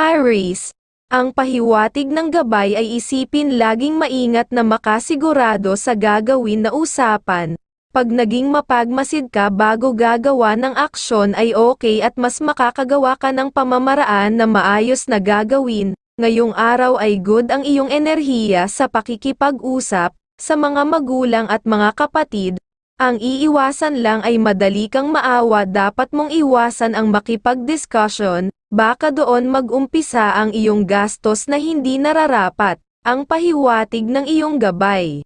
Aries, ang pahiwatig ng gabay ay isipin laging maingat na makasigurado sa gagawin na usapan. Pag naging mapagmasid ka bago gagawa ng aksyon ay okay at mas makakagawa ka ng pamamaraan na maayos na gagawin. Ngayong araw ay good ang iyong enerhiya sa pakikipag-usap, sa mga magulang at mga kapatid, ang iiwasan lang ay madali kang maawa dapat mong iwasan ang makipag-discussion, baka doon mag-umpisa ang iyong gastos na hindi nararapat, ang pahiwatig ng iyong gabay.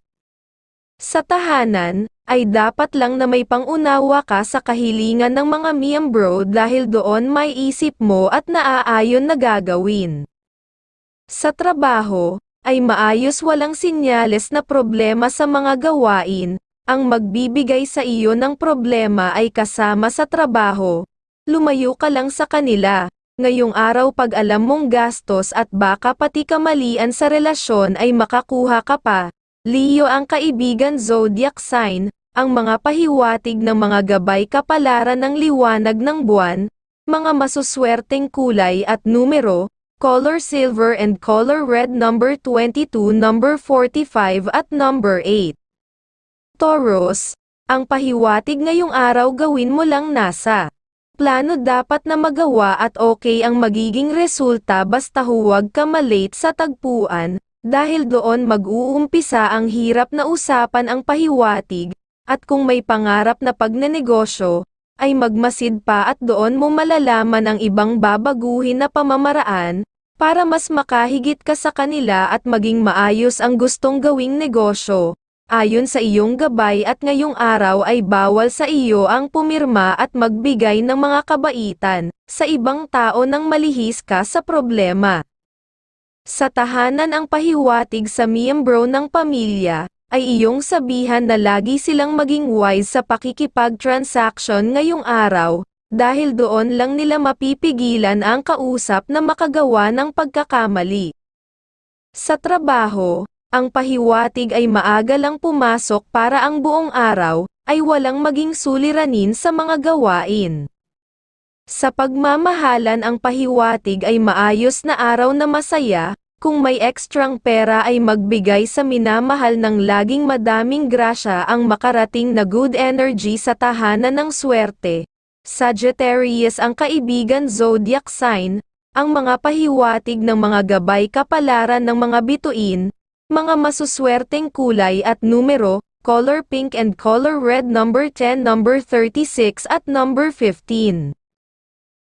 Sa tahanan, ay dapat lang na may pangunawa ka sa kahilingan ng mga miyembro dahil doon may isip mo at naaayon na gagawin. Sa trabaho, ay maayos walang sinyales na problema sa mga gawain, ang magbibigay sa iyo ng problema ay kasama sa trabaho. Lumayo ka lang sa kanila. Ngayong araw pag alam mong gastos at baka pati kamalian sa relasyon ay makakuha ka pa. Leo ang kaibigan zodiac sign, ang mga pahiwatig ng mga gabay kapalaran ng liwanag ng buwan, mga masuswerteng kulay at numero, color silver and color red number 22, number 45 at number 8. Taurus, ang pahiwatig ngayong araw gawin mo lang nasa plano dapat na magawa at okay ang magiging resulta basta huwag ka malate sa tagpuan, dahil doon mag-uumpisa ang hirap na usapan ang pahiwatig, at kung may pangarap na pagnenegosyo, ay magmasid pa at doon mo malalaman ang ibang babaguhin na pamamaraan, para mas makahigit ka sa kanila at maging maayos ang gustong gawing negosyo. Ayon sa iyong gabay at ngayong araw ay bawal sa iyo ang pumirma at magbigay ng mga kabaitan sa ibang tao nang malihis ka sa problema. Sa tahanan ang pahiwatig sa miyembro ng pamilya, ay iyong sabihan na lagi silang maging wise sa pakikipag-transaction ngayong araw, dahil doon lang nila mapipigilan ang kausap na makagawa ng pagkakamali. Sa trabaho, ang pahiwatig ay maaga lang pumasok para ang buong araw, ay walang maging suliranin sa mga gawain. Sa pagmamahalan ang pahiwatig ay maayos na araw na masaya, kung may ekstrang pera ay magbigay sa minamahal ng laging madaming grasya ang makarating na good energy sa tahanan ng swerte. Sagittarius ang kaibigan zodiac sign, ang mga pahiwatig ng mga gabay kapalaran ng mga bituin, mga masuswerteng kulay at numero, color pink and color red number 10 number 36 at number 15.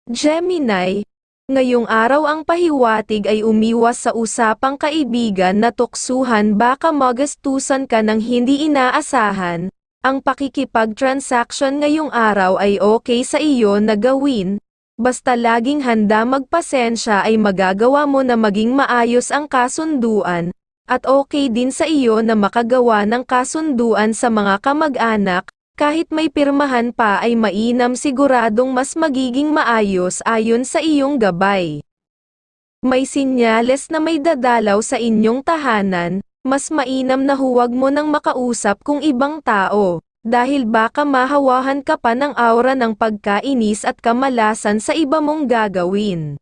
Gemini, ngayong araw ang pahiwatig ay umiwas sa usapang kaibigan na tuksuhan baka magastusan ka ng hindi inaasahan, ang pakikipag-transaction ngayong araw ay okay sa iyo na gawin, basta laging handa magpasensya ay magagawa mo na maging maayos ang kasunduan, at okay din sa iyo na makagawa ng kasunduan sa mga kamag-anak, kahit may pirmahan pa ay mainam siguradong mas magiging maayos ayon sa iyong gabay. May sinyales na may dadalaw sa inyong tahanan, mas mainam na huwag mo nang makausap kung ibang tao, dahil baka mahawahan ka pa ng aura ng pagkainis at kamalasan sa iba mong gagawin.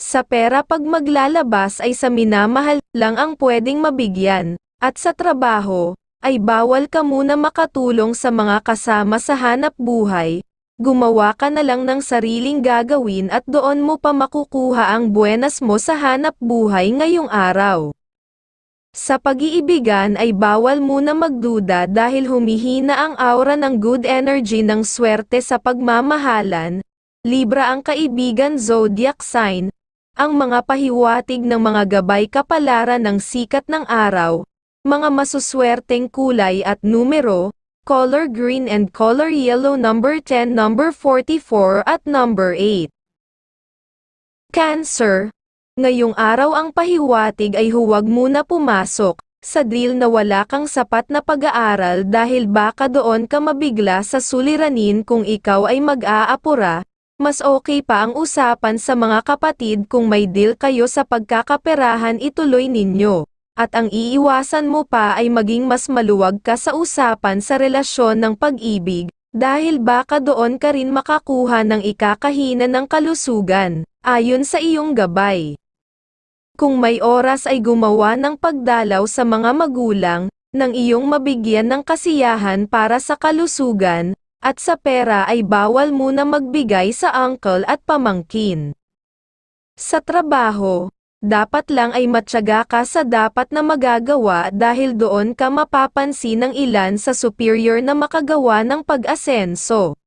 Sa pera pag maglalabas ay sa minamahal lang ang pwedeng mabigyan, at sa trabaho, ay bawal ka muna makatulong sa mga kasama sa hanap buhay, gumawa ka na lang ng sariling gagawin at doon mo pa makukuha ang buenas mo sa hanap buhay ngayong araw. Sa pag-iibigan ay bawal muna magduda dahil humihina ang aura ng good energy ng swerte sa pagmamahalan, Libra ang kaibigan zodiac sign, ang mga pahiwatig ng mga gabay kapalaran ng sikat ng araw, mga masuswerteng kulay at numero, color green and color yellow number 10 number 44 at number 8. Cancer, ngayong araw ang pahiwatig ay huwag muna pumasok, sa deal na wala kang sapat na pag-aaral dahil baka doon ka mabigla sa suliranin kung ikaw ay mag-aapura, mas okay pa ang usapan sa mga kapatid kung may deal kayo sa pagkakaperahan ituloy ninyo. At ang iiwasan mo pa ay maging mas maluwag ka sa usapan sa relasyon ng pag-ibig, dahil baka doon ka rin makakuha ng ikakahina ng kalusugan, ayon sa iyong gabay. Kung may oras ay gumawa ng pagdalaw sa mga magulang, nang iyong mabigyan ng kasiyahan para sa kalusugan, at sa pera ay bawal muna magbigay sa uncle at pamangkin. Sa trabaho, dapat lang ay matyaga ka sa dapat na magagawa dahil doon ka mapapansin ng ilan sa superior na makagawa ng pag-asenso.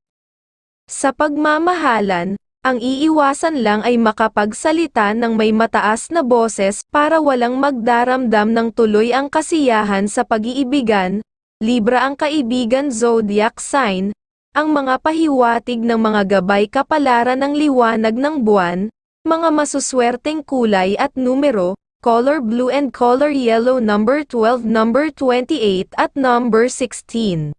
Sa pagmamahalan, ang iiwasan lang ay makapagsalita ng may mataas na boses para walang magdaramdam ng tuloy ang kasiyahan sa pag-iibigan, Libra ang kaibigan zodiac sign, ang mga pahiwatig ng mga gabay kapalaran ng liwanag ng buwan, mga masuswerteng kulay at numero, color blue and color yellow number 12 number 28 at number 16.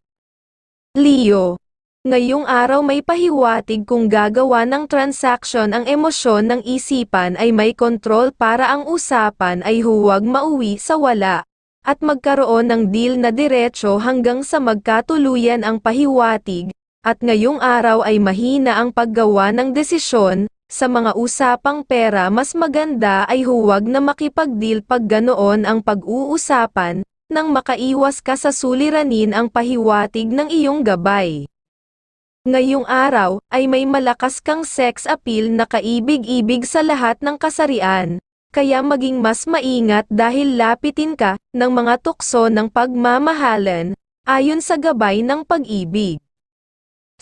Leo Ngayong araw may pahiwatig kung gagawa ng transaction ang emosyon ng isipan ay may kontrol para ang usapan ay huwag mauwi sa wala, at magkaroon ng deal na diretso hanggang sa magkatuluyan ang pahiwatig, at ngayong araw ay mahina ang paggawa ng desisyon, sa mga usapang pera mas maganda ay huwag na makipag-deal pag ganoon ang pag-uusapan, nang makaiwas ka sa suliranin ang pahiwatig ng iyong gabay. Ngayong araw, ay may malakas kang sex appeal na kaibig-ibig sa lahat ng kasarian, kaya maging mas maingat dahil lapitin ka ng mga tukso ng pagmamahalan, ayon sa gabay ng pag-ibig.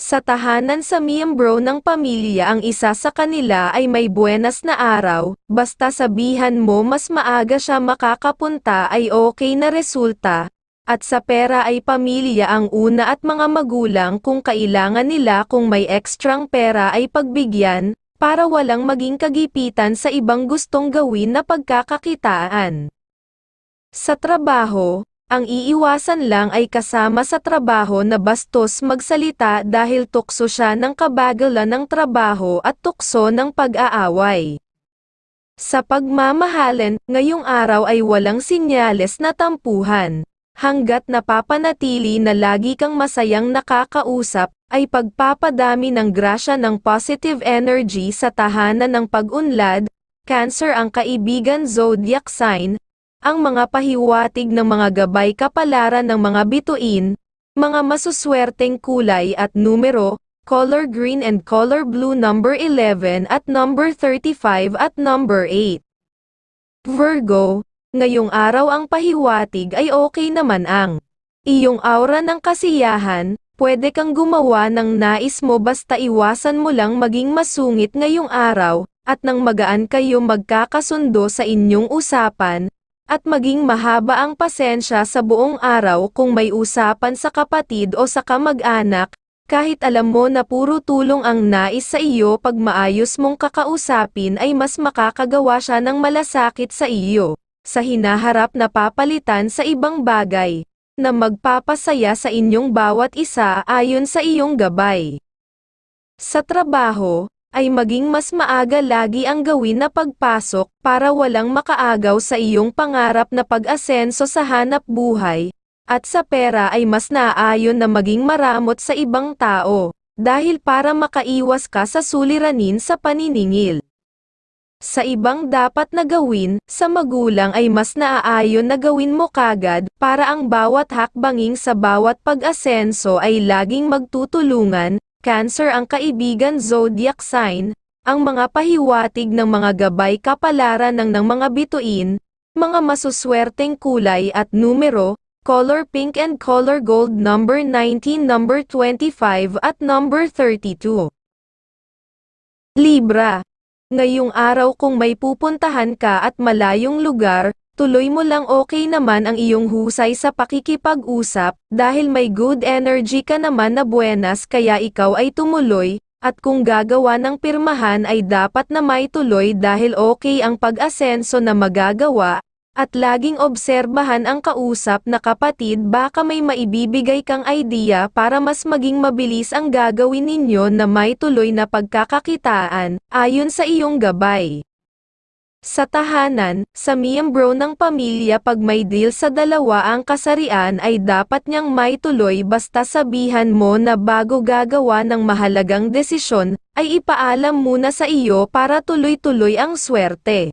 Sa tahanan sa miyembro ng pamilya ang isa sa kanila ay may buenas na araw, basta sabihan mo mas maaga siya makakapunta ay okay na resulta, at sa pera ay pamilya ang una at mga magulang kung kailangan nila kung may ekstrang pera ay pagbigyan, para walang maging kagipitan sa ibang gustong gawin na pagkakakitaan. Sa trabaho, ang iiwasan lang ay kasama sa trabaho na bastos magsalita dahil tukso siya ng kabagalan ng trabaho at tukso ng pag-aaway. Sa pagmamahalan, ngayong araw ay walang sinyales na tampuhan. Hanggat napapanatili na lagi kang masayang nakakausap, ay pagpapadami ng grasya ng positive energy sa tahanan ng pag-unlad, Cancer ang kaibigan zodiac sign, ang mga pahiwatig ng mga gabay kapalaran ng mga bituin, mga masuswerteng kulay at numero, color green and color blue number 11 at number 35 at number 8. Virgo, Ngayong araw ang pahiwatig ay okay naman ang iyong aura ng kasiyahan, pwede kang gumawa ng nais mo basta iwasan mo lang maging masungit ngayong araw, at nang magaan kayo magkakasundo sa inyong usapan, at maging mahaba ang pasensya sa buong araw kung may usapan sa kapatid o sa kamag-anak, kahit alam mo na puro tulong ang nais sa iyo pag maayos mong kakausapin ay mas makakagawa siya ng malasakit sa iyo sa hinaharap na papalitan sa ibang bagay, na magpapasaya sa inyong bawat isa ayon sa iyong gabay. Sa trabaho, ay maging mas maaga lagi ang gawin na pagpasok para walang makaagaw sa iyong pangarap na pag-asenso sa hanap buhay, at sa pera ay mas naaayon na maging maramot sa ibang tao, dahil para makaiwas ka sa suliranin sa paniningil. Sa ibang dapat na gawin, sa magulang ay mas naaayon na gawin mo kagad, para ang bawat hakbanging sa bawat pag-asenso ay laging magtutulungan, Cancer ang kaibigan zodiac sign, ang mga pahiwatig ng mga gabay kapalaran ng ng mga bituin, mga masuswerteng kulay at numero, color pink and color gold number 19 number 25 at number 32. Libra Ngayong araw kung may pupuntahan ka at malayong lugar, tuloy mo lang okay naman ang iyong husay sa pakikipag-usap, dahil may good energy ka naman na buenas kaya ikaw ay tumuloy, at kung gagawa ng pirmahan ay dapat na may tuloy dahil okay ang pag-asenso na magagawa, at laging obserbahan ang kausap na kapatid baka may maibibigay kang idea para mas maging mabilis ang gagawin ninyo na may tuloy na pagkakakitaan, ayon sa iyong gabay. Sa tahanan, sa miyembro ng pamilya pag may deal sa dalawa ang kasarian ay dapat niyang maituloy basta sabihan mo na bago gagawa ng mahalagang desisyon, ay ipaalam muna sa iyo para tuloy-tuloy ang swerte.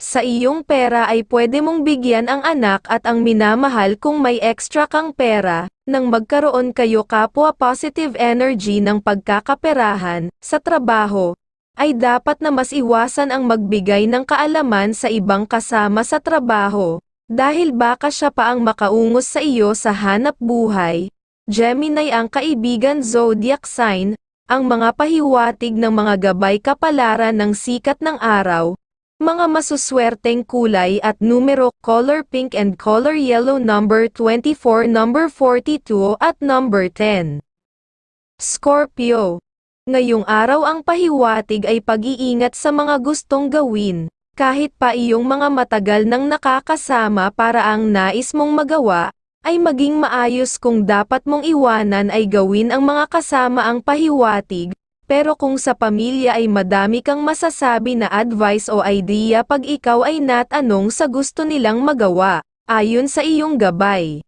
Sa iyong pera ay pwede mong bigyan ang anak at ang minamahal kung may extra kang pera, nang magkaroon kayo kapwa positive energy ng pagkakaperahan, sa trabaho, ay dapat na mas iwasan ang magbigay ng kaalaman sa ibang kasama sa trabaho, dahil baka siya pa ang makaungos sa iyo sa hanap buhay. Gemini ang kaibigan zodiac sign, ang mga pahiwatig ng mga gabay kapalaran ng sikat ng araw, mga masuswerteng kulay at numero color pink and color yellow number 24 number 42 at number 10. Scorpio Ngayong araw ang pahiwatig ay pag-iingat sa mga gustong gawin, kahit pa iyong mga matagal nang nakakasama para ang nais mong magawa, ay maging maayos kung dapat mong iwanan ay gawin ang mga kasama ang pahiwatig, pero kung sa pamilya ay madami kang masasabi na advice o idea pag ikaw ay natanong sa gusto nilang magawa, ayon sa iyong gabay.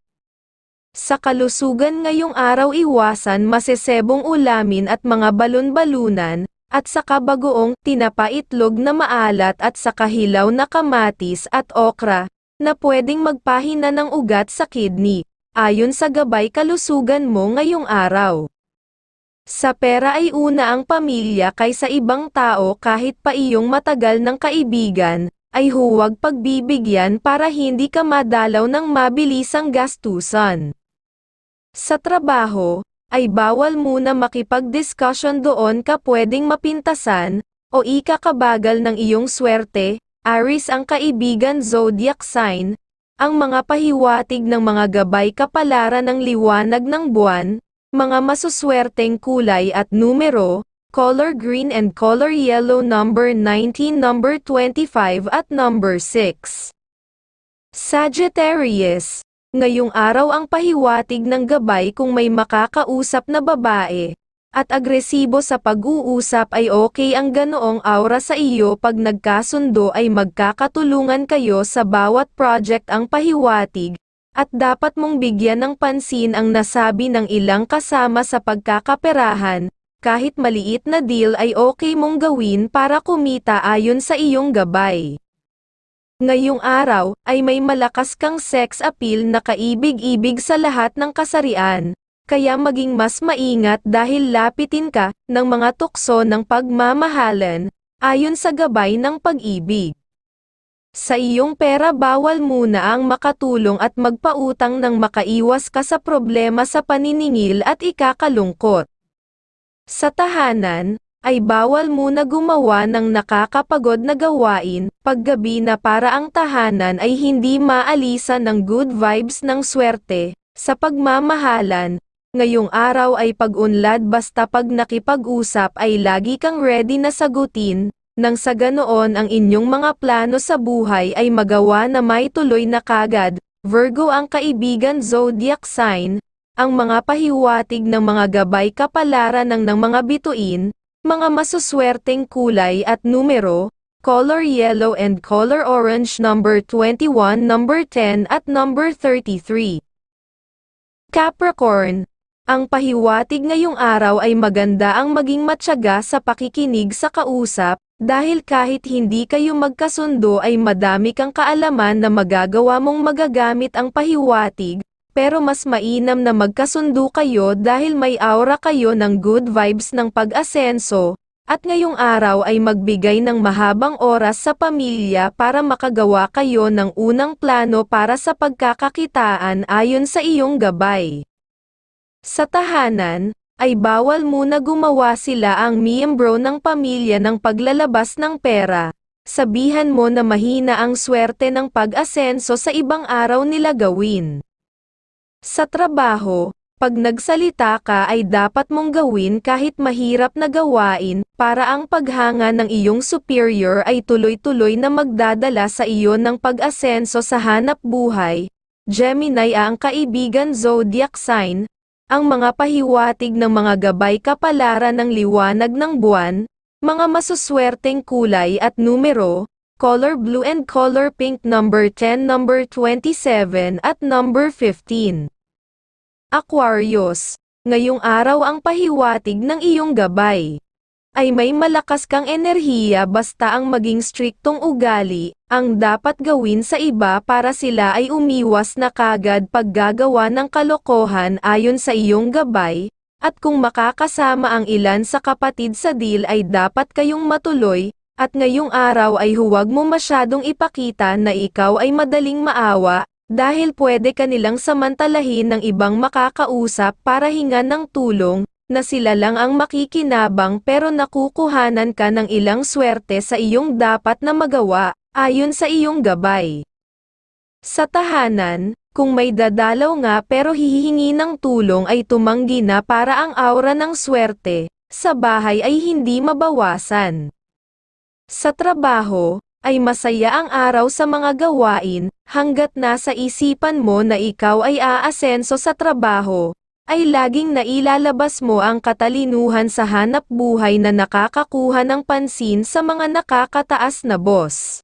Sa kalusugan ngayong araw iwasan masesebong ulamin at mga balon-balunan, at sa kabagoong tinapaitlog na maalat at sa kahilaw na kamatis at okra, na pwedeng magpahina ng ugat sa kidney, ayon sa gabay kalusugan mo ngayong araw. Sa pera ay una ang pamilya kaysa ibang tao kahit pa iyong matagal ng kaibigan, ay huwag pagbibigyan para hindi ka madalaw ng mabilisang gastusan. Sa trabaho, ay bawal muna makipag-discussion doon ka pwedeng mapintasan, o ikakabagal ng iyong swerte, Aris ang kaibigan zodiac sign, ang mga pahiwatig ng mga gabay kapalaran ng liwanag ng buwan, mga masuswerteng kulay at numero, color green and color yellow number 19 number 25 at number 6. Sagittarius Ngayong araw ang pahiwatig ng gabay kung may makakausap na babae, at agresibo sa pag-uusap ay okay ang ganoong aura sa iyo pag nagkasundo ay magkakatulungan kayo sa bawat project ang pahiwatig, at dapat mong bigyan ng pansin ang nasabi ng ilang kasama sa pagkakaperahan, kahit maliit na deal ay okay mong gawin para kumita ayon sa iyong gabay. Ngayong araw, ay may malakas kang sex appeal na kaibig-ibig sa lahat ng kasarian, kaya maging mas maingat dahil lapitin ka ng mga tukso ng pagmamahalan, ayon sa gabay ng pag-ibig. Sa iyong pera bawal muna ang makatulong at magpautang nang makaiwas ka sa problema sa paniningil at ikakalungkot. Sa tahanan, ay bawal muna gumawa ng nakakapagod na gawain, paggabi na para ang tahanan ay hindi maalisan ng good vibes ng swerte, sa pagmamahalan, ngayong araw ay pag-unlad basta pag nakipag-usap ay lagi kang ready na sagutin, nang sa ganoon ang inyong mga plano sa buhay ay magawa na may tuloy na kagad, Virgo ang kaibigan zodiac sign, ang mga pahiwatig ng mga gabay kapalaran ng ng mga bituin, mga masuswerteng kulay at numero, color yellow and color orange number 21, number 10 at number 33. Capricorn, ang pahiwatig ngayong araw ay maganda ang maging matyaga sa pakikinig sa kausap, dahil kahit hindi kayo magkasundo ay madami kang kaalaman na magagawa mong magagamit ang pahiwatig, pero mas mainam na magkasundo kayo dahil may aura kayo ng good vibes ng pag-asenso, at ngayong araw ay magbigay ng mahabang oras sa pamilya para makagawa kayo ng unang plano para sa pagkakakitaan ayon sa iyong gabay. Sa tahanan, ay bawal muna gumawa sila ang miyembro ng pamilya ng paglalabas ng pera. Sabihan mo na mahina ang swerte ng pag-asenso sa ibang araw nila gawin. Sa trabaho, pag nagsalita ka ay dapat mong gawin kahit mahirap na gawain, para ang paghanga ng iyong superior ay tuloy-tuloy na magdadala sa iyo ng pag-asenso sa hanap buhay. Gemini ang kaibigan zodiac sign, ang mga pahiwatig ng mga gabay kapalaran ng liwanag ng buwan, mga masuswerteng kulay at numero, color blue and color pink number 10, number 27 at number 15. Aquarius, ngayong araw ang pahiwatig ng iyong gabay ay may malakas kang enerhiya basta ang maging striktong ugali, ang dapat gawin sa iba para sila ay umiwas na kagad paggagawa ng kalokohan ayon sa iyong gabay, at kung makakasama ang ilan sa kapatid sa deal ay dapat kayong matuloy, at ngayong araw ay huwag mo masyadong ipakita na ikaw ay madaling maawa, dahil pwede ka nilang samantalahin ng ibang makakausap para hingan ng tulong, na sila lang ang makikinabang pero nakukuhanan ka ng ilang swerte sa iyong dapat na magawa, ayon sa iyong gabay. Sa tahanan, kung may dadalaw nga pero hihingi ng tulong ay tumanggi na para ang aura ng swerte, sa bahay ay hindi mabawasan. Sa trabaho, ay masaya ang araw sa mga gawain, hanggat nasa isipan mo na ikaw ay aasenso sa trabaho, ay laging nailalabas mo ang katalinuhan sa hanap buhay na nakakakuha ng pansin sa mga nakakataas na boss.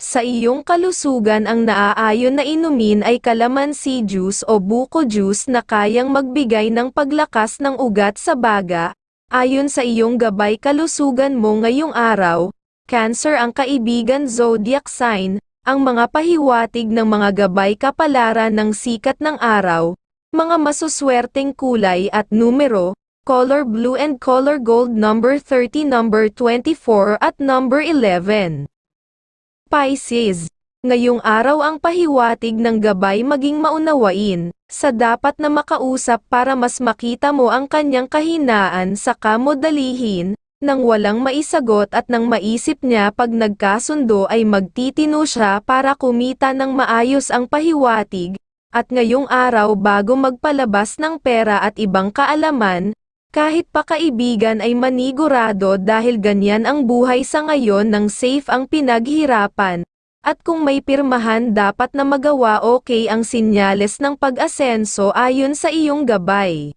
Sa iyong kalusugan ang naaayon na inumin ay kalamansi juice o buko juice na kayang magbigay ng paglakas ng ugat sa baga, ayon sa iyong gabay kalusugan mo ngayong araw, Cancer ang kaibigan zodiac sign, ang mga pahiwatig ng mga gabay kapalaran ng sikat ng araw, mga masuswerteng kulay at numero, color blue and color gold number 30 number 24 at number 11. Pisces, ngayong araw ang pahiwatig ng gabay maging maunawain, sa dapat na makausap para mas makita mo ang kanyang kahinaan sa kamodalihin, nang walang maisagot at nang maisip niya pag nagkasundo ay magtitino siya para kumita ng maayos ang pahiwatig, at ngayong araw bago magpalabas ng pera at ibang kaalaman, kahit pa kaibigan ay manigurado dahil ganyan ang buhay sa ngayon ng safe ang pinaghirapan, at kung may pirmahan dapat na magawa okay ang sinyales ng pag-asenso ayon sa iyong gabay.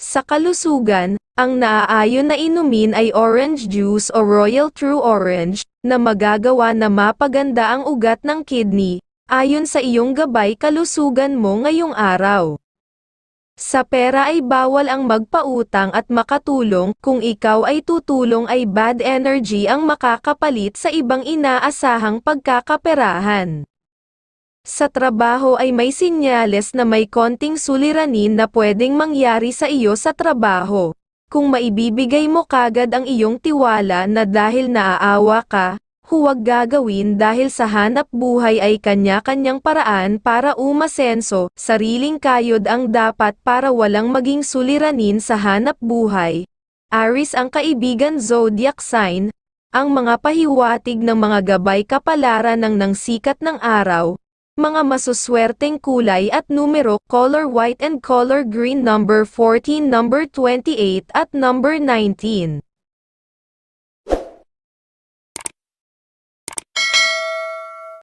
Sa kalusugan, ang naaayon na inumin ay orange juice o Royal True Orange, na magagawa na mapaganda ang ugat ng kidney, ayon sa iyong gabay kalusugan mo ngayong araw. Sa pera ay bawal ang magpautang at makatulong, kung ikaw ay tutulong ay bad energy ang makakapalit sa ibang inaasahang pagkakaperahan. Sa trabaho ay may sinyales na may konting suliranin na pwedeng mangyari sa iyo sa trabaho. Kung maibibigay mo kagad ang iyong tiwala na dahil naaawa ka, huwag gagawin dahil sa hanap buhay ay kanya-kanyang paraan para umasenso, sariling kayod ang dapat para walang maging suliranin sa hanap buhay. Aris ang kaibigan zodiac sign, ang mga pahiwatig ng mga gabay kapalaran ng nang sikat ng araw, mga masuswerteng kulay at numero color white and color green number 14 number 28 at number 19.